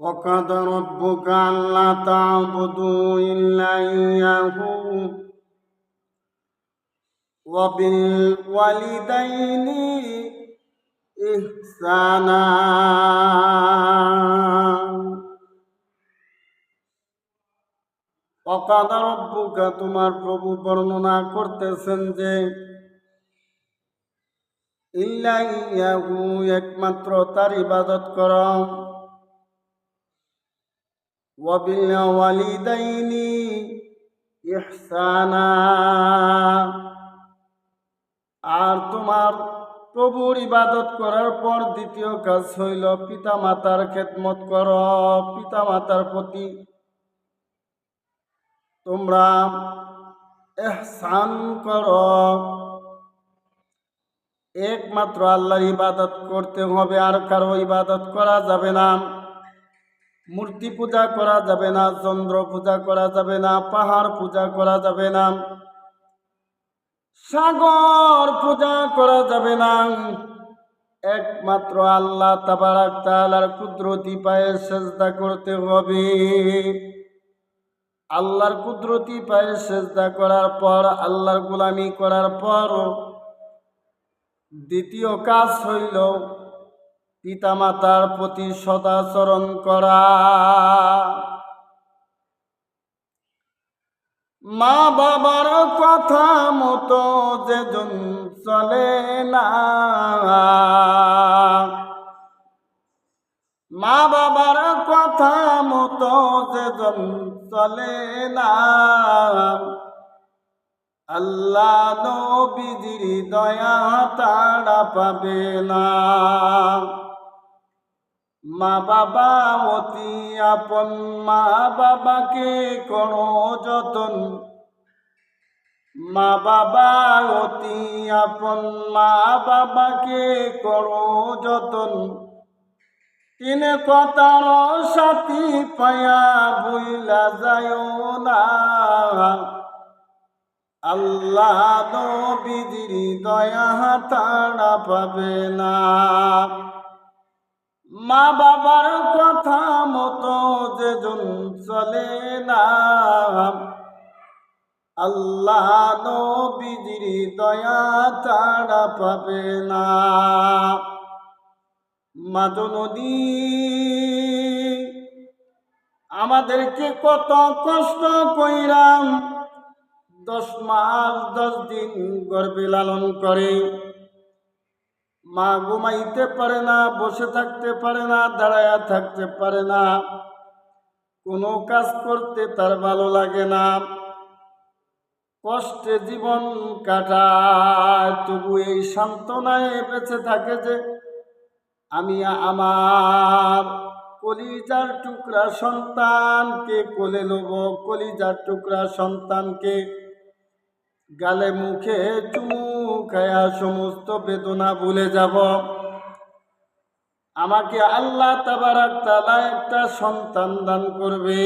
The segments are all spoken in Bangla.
وقد ربك ألا تعبدوا إلا إياه وبالوالدين إحسانا وقد ربك তোমার প্রভু বর্ণনা করতেছেন যে ইল্লা ইয়াহু একমাত্র তার ইবাদত করো وبالوالدين ইহসানা আর তোমার প্রভুর ইবাদত করার পর দ্বিতীয় কাজ হইল পিতা মাতার খেদমত কর পিতা মাতার প্রতি তোমরা এহসান কর একমাত্র আল্লাহর ইবাদত করতে হবে আর কারো ইবাদত করা যাবে না মূর্তি পূজা করা যাবে না, চন্দ্র পূজা করা যাবে না, পাহাড় পূজা করা যাবে না, সাগর পূজা করা যাবে না। একমাত্র আল্লাহ তাবারাক তাআলার কুদরতি পায়ে সেজদা করতে হবে। আল্লাহর কুদরতি পায়ে সেজদা করার পর, আল্লাহর গোলামি করার পর দ্বিতীয় কাজ হইল পিতামাতার প্রতি সদাচরণ করা। মা বাবার কথা মতো যেজন চলে না। মা বাবার কথা মতো যেজন চলে না। আল্লাহ নবীজির দয়া তারা পাবে না। মা বাবা অতি আপন, মা বাবাকে কোনো যতন। মা বাবা অতি আপন, মা বাবাকে করো যতন। তিন কথার সাথী পায়া বইলা যায় না। আল্লাহ নবীজির দয়া তারা পাবে না। মা বাবার কথা মতো যে যেজন চলে না। আল্লাহ নবীজির দয়া তারা পাবে না। মাঝ নদী আমাদেরকে কত কষ্ট কইরাম। দশ মাস, দশ দিন গর্বে লালন করে। মা ঘুমাইতে পারে না, বসে থাকতে পারে না, দাঁড়ায়া থাকতে পারে না। কোনো কাজ করতে তার ভালো লাগে না। কষ্টে জীবন কাটায়, তবু এই সান্ত্বনায় বেঁচে থাকে যে, আমি আমার কলিজার টুকরা সন্তানকে কোলে নেব, কলিজার টুকরা সন্তানকে গালে মুখে চুমু খায়া সমস্ত বেদনা ভুলে যাব। আমাকে আল্লাহ তাবারাক তালা একটা সন্তান দান করবে।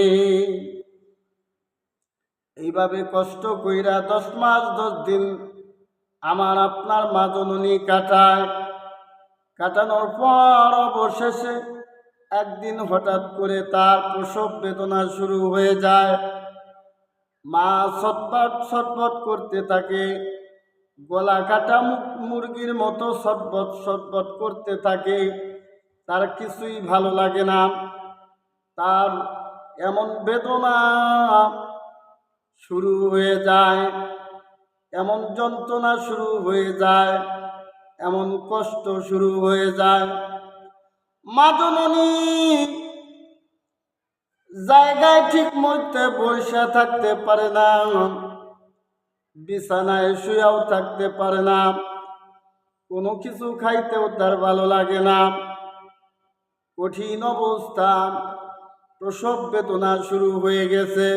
এইভাবে কষ্ট কইরা দশ মাস, দশ দিন আমার আপনার মা জননী কাটায়। কাটানোর পর অবশেষে একদিন হঠাৎ করে তার প্রসব বেদনা শুরু হয়ে যায়। মা ছটপট ছটপট করতে থাকে। গলা কাটা মুরগির মতো ছটবট ছটবট করতে থাকে। তার কিছুই ভালো লাগে না। তার এমন বেদনা শুরু হয়ে যায়। এমন যন্ত্রণা শুরু হয়ে যায়। এমন কষ্ট শুরু হয়ে যায়। মাদননী জায়গায় ঠিক মধ্যে বসে থাকতে পারে না। বিছানায় শুয়াও থাকতে পারে না। কোনো কিছু খাইতেও তার ভালো লাগে না। কঠিন অবস্থা। প্রসব বেদনা শুরু হয়ে গেছে।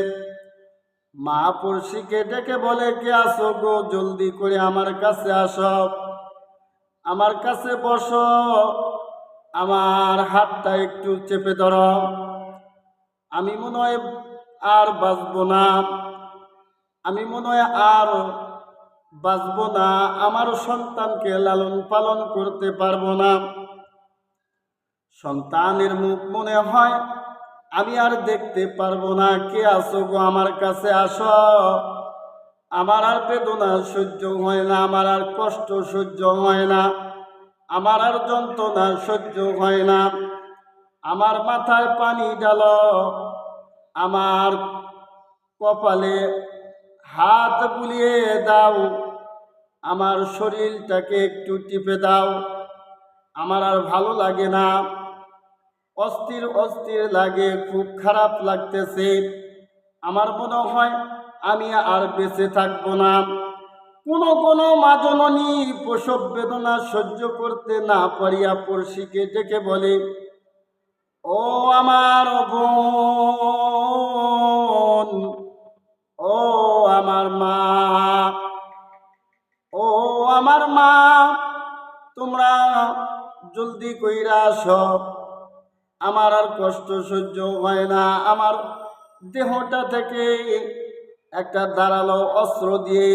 মা পড়শিকে ডেকে বলে, কে আসো গো? জলদি করে আমার কাছে আসো। আমার কাছে বসো। আমার হাতটা একটু চেপে ধর। আমি মনে হয় আর বাঁচব না। আমি মনে হয় আর বাঁচব না আমার সন্তানকে লালন পালন করতে পারব না। সন্তানের মুখ মনে হয় আমি আর দেখতে পারব না, কে আসো গো আমার কাছে আসো। আমার আর বেদনা সহ্য হয় না, আমার আর কষ্ট সহ্য হয় না, আমার আর যন্ত্রণা সহ্য হয় না। আমার মাথায় পানি ডাল আমার কপালে হাত বুলিয়ে দাও। আমার শরীরটাকে একটু টিপে দাও। আমার আর ভালো লাগে না। অস্থির অস্থির লাগে, খুব খারাপ লাগতেছে। আমার মনে হয় আমি আর বেঁচে থাকব না। কোনো কোনো মাজননী প্রসব বেদনা সহ্য করতে না পারিয়া পড়শিকে ডেকে বলে, ও আমার বোন আমার মা। ও আমার মা, তোমরা জলদি কইরা আস। আমার আর কষ্ট সহ্য হয় না। আমার দেহটা থেকে একটা দাঁড়াল অস্ত্র দিয়ে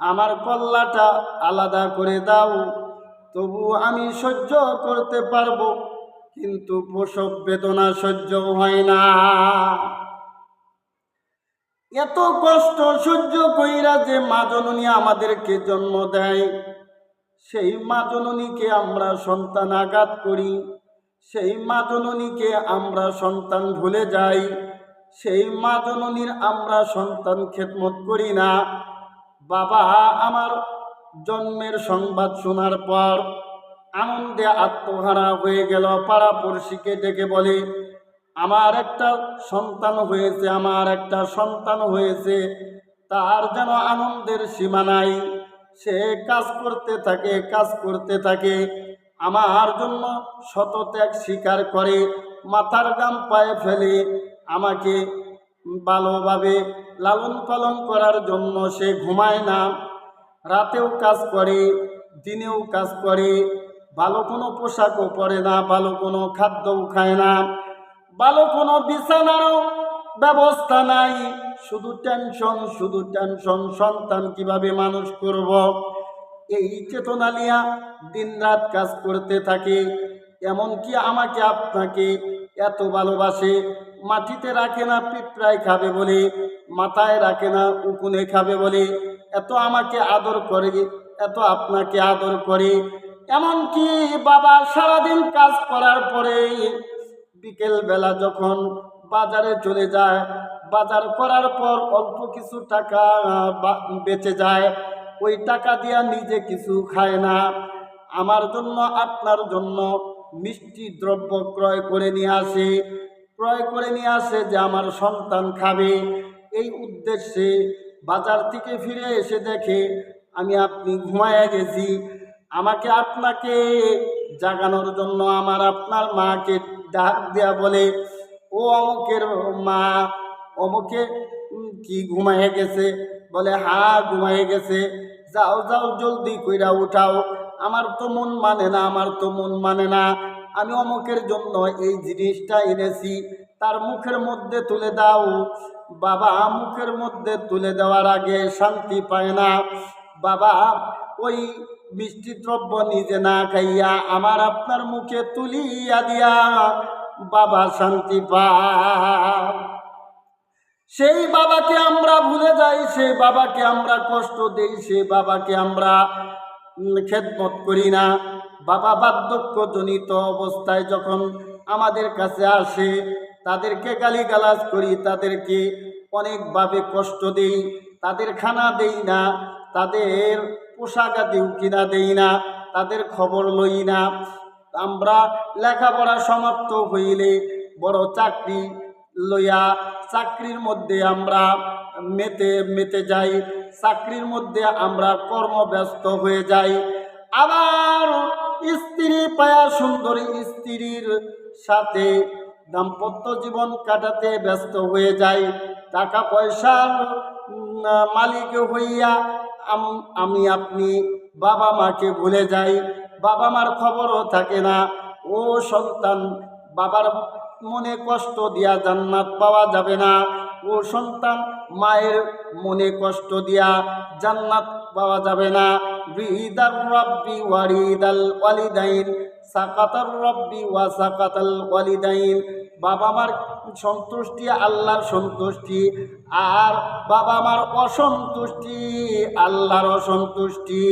আমার কল্লাটা আলাদা করে দাও। তবু আমি সহ্য করতে পারব, কিন্তু প্রসব বেদনা সহ্য হয় না। এত কষ্ট সহ্য কইরা যে মা জননী আমাদেরকে জন্ম দেয়। সেই মা জননীকে আমরা সন্তান আঘাত করি। সেই মা জননীকে আমরা সন্তান ভুলে যাই। সেই মা জননীর আমরা সন্তান খেদমত করি না। বাবা, আমার জন্মের সংবাদ শোনার পর আনন্দে আত্মহারা হয়ে গেল। পাড়া পড়শিকে ডেকে বলে আমার একটা সন্তান হয়েছে, আমার একটা সন্তান হয়েছে। তার যেন আনন্দের সীমা নাই। সে কাজ করতে থাকে, কাজ করতে থাকে। আমার জন্য শতত্যাগ স্বীকার করে, মাথার গাম পায়ে ফেলে। আমাকে ভালোভাবে লালন পালন করার জন্য সে ঘুমায় না। রাতেও কাজ করে, দিনেও কাজ করে। ভালো কোনো পোশাকও পরে না, ভালো কোনো খাদ্যও খায় না। ভালো কোনো বিছানারও ব্যবস্থা নাই। শুধু টেনশন শুধু টেনশন, সন্তান কীভাবে মানুষ করব? এই চেতনা নিয়া দিন রাত কাজ করতে থাকে। এমনকি আমাকে আপনাকে এত ভালোবাসে, মাটিতে রাখে না, পিঁপড়ায় খাবে বলে, মাথায় রাখে না, উকুনে খাবে বলে, এত আমাকে আদর করে, এত আপনাকে আদর করে। এমনকি বাবা সারাদিন কাজ করার পরে বিকেল বেলা যখন বাজারে চলে যায়, বাজার করার পর অল্প কিছু টাকা বেঁচে যায়, ওই টাকা দিয়া নিজে কিছু খায় না। আমার জন্য, আপনার জন্য মিষ্টি দ্রব্য ক্রয় করে নিয়ে আসে। ক্রয় করে নিয়ে আসে যে আমার সন্তান খাবে। এই উদ্দেশ্যে বাজার থেকে ফিরে এসে দেখে আমি আপনি ঘুমায়া গেছি। আমাকে আপনাকে জাগানোর জন্য আমার আপনার মাকে ডাক দেয়া বলে, ও অমুকের মা, অমুকে কি ঘুমাইয়ে গেছে? বলে, হা, ঘুমাইয়ে গেছে। যাও যাও, জলদি কইরা উঠাও। আমার তো মন মানে না, আমার তো মন মানে না। আমি অমুকের জন্য এই জিনিসটা এনেছি। তার মুখের মধ্যে তুলে দাও। বাবা মুখের মধ্যে তুলে দেওয়ার আগে শান্তি পায় না। বাবা, ওই মিষ্টি দ্রব্য নিজে না খাইয়া আমার আপনার মুখে তুলিয়া দিয়া বাবা শান্তি পায়। সেই বাবাকে আমরা ভুলে যাই, সেই বাবাকে আমরা কষ্ট দেই, সেই বাবাকে আমরা খেদমত করি না। বাবা বার্ধক্যজনিত অবস্থায় যখন আমাদের কাছে আসে, তাদেরকে গালিগালাজ করি, তাদেরকে অনেকভাবে কষ্ট দেই, তাদের খানা দেই না, তাদের পোশাক আদিও কিনা দেই না, তাদের খবর লই না। আমরা লেখাপড়া সমাপ্ত হইলে বড় চাকরি লইয়া চাকরির মধ্যে আমরা মেতে মেতে যাই। চাকরির মধ্যে আমরা কর্মব্যস্ত হয়ে যাই। আবার স্ত্রী পায়া সুন্দরী স্ত্রীর সাথে দাম্পত্য জীবন কাটাতে ব্যস্ত হয়ে যাই। টাকা পয়সার মালিক হইয়া আম- আপনি বাবা মাকে ভুলে যাই, বাবা মার খবরও থাকে না। ও সন্তান, বাবার মনে কষ্ট দিয়া জান্নাত পাওয়া যাবে না। ও সন্তান, মায়ের মনে কষ্ট দিয়া জান্নাত পাওয়া যাবে না। রিদার রব্বি ওয়ারিদাল ওয়ালিদাইন, সাকাতার রব্বি ওয়া সাকাতাল ওয়ালিদাইন। বাবা মার সন্তুষ্টি আল্লাহর সন্তুষ্টি। আর বাবা মার অসন্তুষ্টি আল্লাহর অসন্তুষ্টি।